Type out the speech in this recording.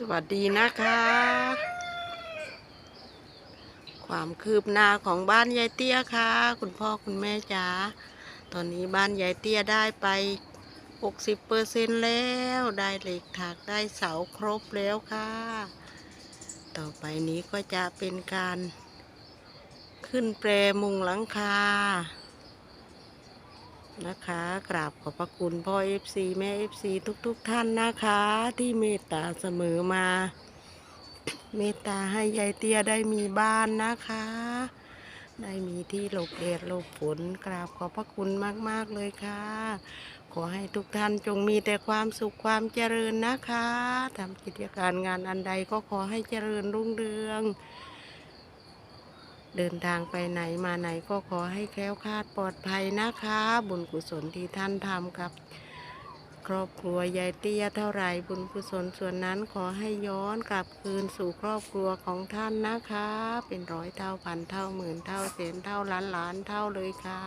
สวัสดีนะคะ ความคืบหน้าของบ้านยายเตี้ยค่ะ คุณพ่อคุณแม่จ๋าตอนนี้บ้านยายเตี้ยได้ไป 60เปอร์เซ็นแล้วได้เหล็กถักได้เสาครบแล้วค่ะ ต่อไปนี้ก็จะเป็นการขึ้นแปรมุงหลังคา นะคะ กราบขอบพระคุณพ่อเอฟซีแม่เอฟซีทุกๆทท่านนะคะ ที่เมตตาเสมอมา เมตตาให้ยายเตี้ยได้มีบ้านนะคะ ได้มีที่หลบแดดหลบฝนกราบขอบพระคุณมากๆเลยค่ะ ขอให้ทุกท่านจงมีแต่ความสุขความเจริญนะคะทำกิจการงานอันใดก็ขอให้เจริญรุ่งเรือง เดินทางไปไหนมาไหนก็ขอให้แคล้วคลาดปลอดภัยนะคะ บุญกุศลที่ท่านทำกับ ครอบครัวยายเตี้ยเท่าไหร่บุญกุศลส่วนนั้นขอให้ย้อนกลับคืนสู่ครอบครัวของท่านนะคะ เป็นร้อยเท่าพันเท่าหมื่นเท่าแสนเท่าล้านล้านเท่าเลยค่ะ